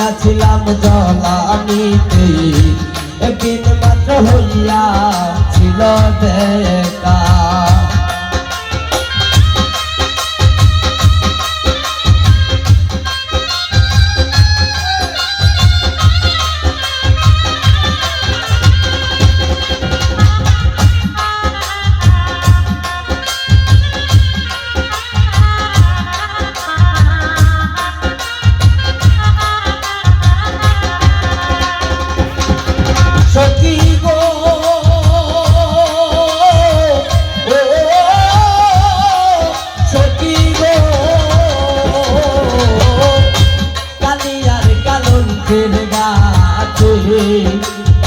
হইয়াছিলাম জলানিতে একদিন মাত্র হইয়া ছিল দেয়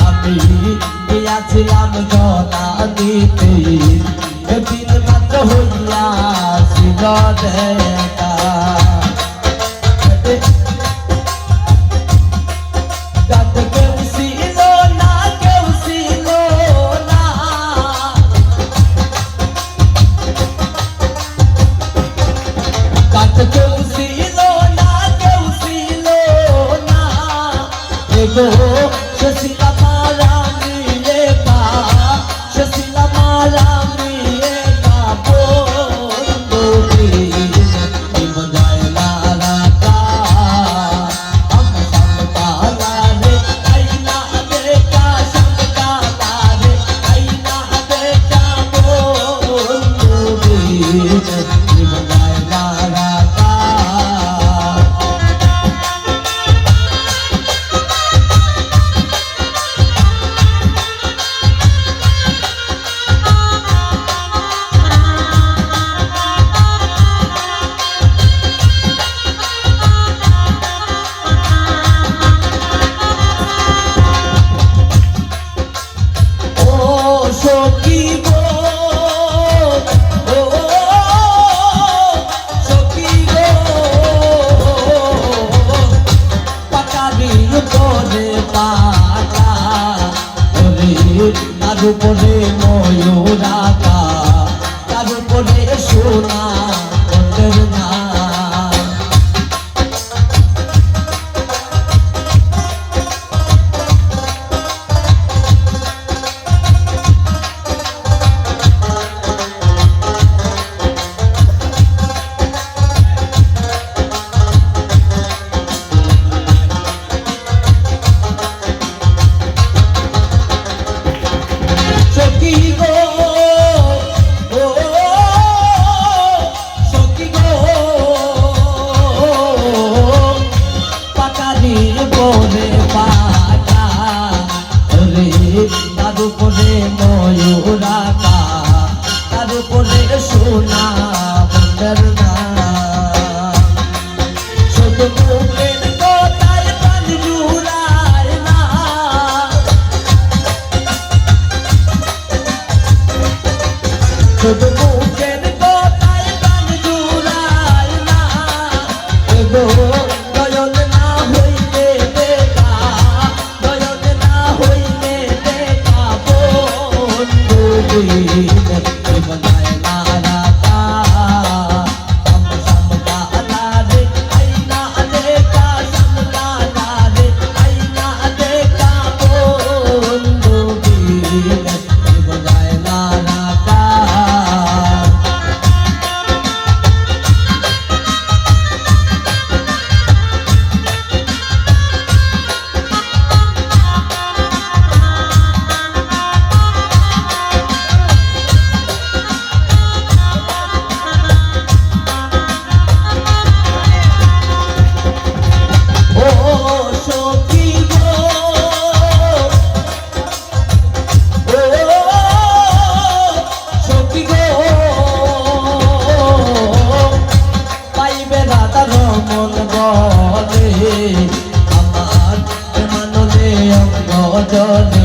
আমি দিয়াছিলাম জনা দিতে। দিন মাত্র হইয়া ছিল দেখা Oh just গোপনে মন বলে? আমার মনলে অঙ্গ জলে।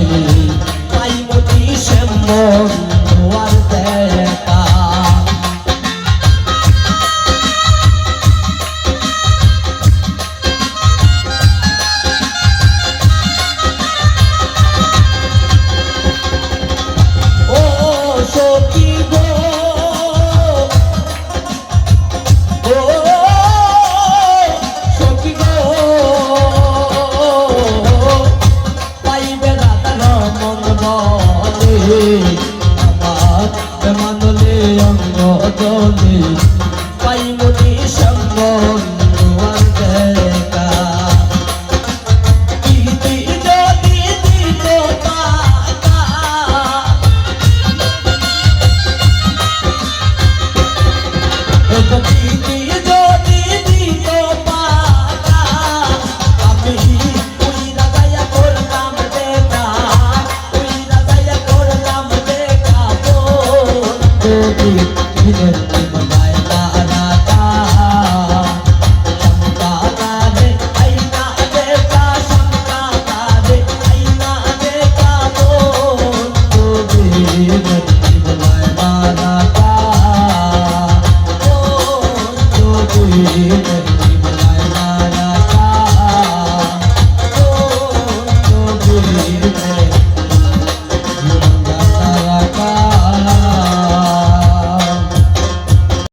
মন মনে আমার মন লে অঙ্গ দলে Yeah.